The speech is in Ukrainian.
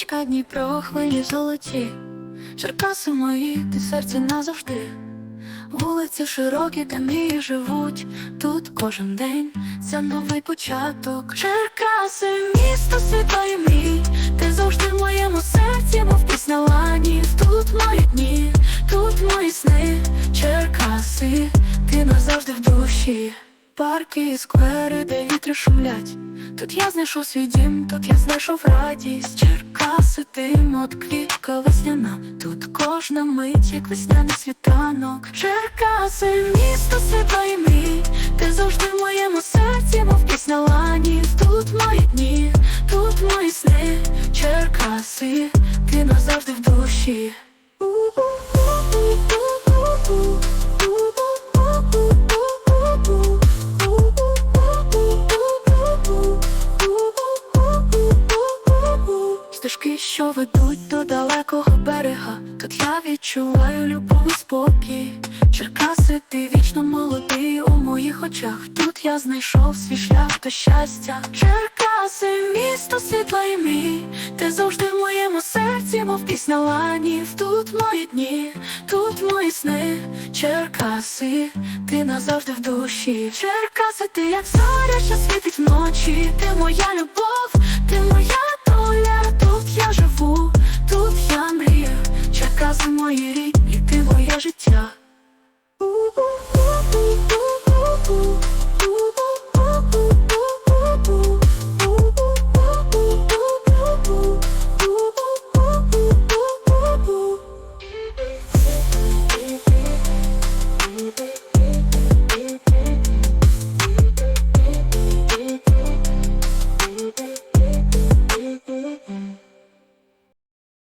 Річка Дніпро, хвилі золоті, Черкаси мої, ти серце назавжди. Вулиці широкі, де мрії живуть. Тут кожен день це новий початок. Черкаси, місто світлої мрій. Ти завжди в моєму серці, мов пісня лані. Тут мої дні, тут мої сни. Черкаси, ти назавжди в душі. Парки і сквери, де вітри шумлять. Тут я знайшов свій дім, тут я знайшов радість. Ти от квітка весняна. Тут кожна мить, як весняний світанок. Черкаси, місто світлої мрій. Ти завжди в моєму серці, мов пісня лані. Тут мої дні, тут мої сни. Черкаси, ти назавжди в душі. Стежки, що ведуть до далекого берега, тут я відчуваю любов і спокій. Черкаси, ти вічно молодий у моїх очах. Тут я знайшов свій шлях до щастя. Черкаси, місто світла і мрій. Ти завжди в моєму серці, мов пісня ланів. Тут мої дні, тут мої сни. Черкаси, ти назавжди в душі. Черкаси, ти як зоря, що світить вночі. Ти моя любов, ти моя Черкаси мої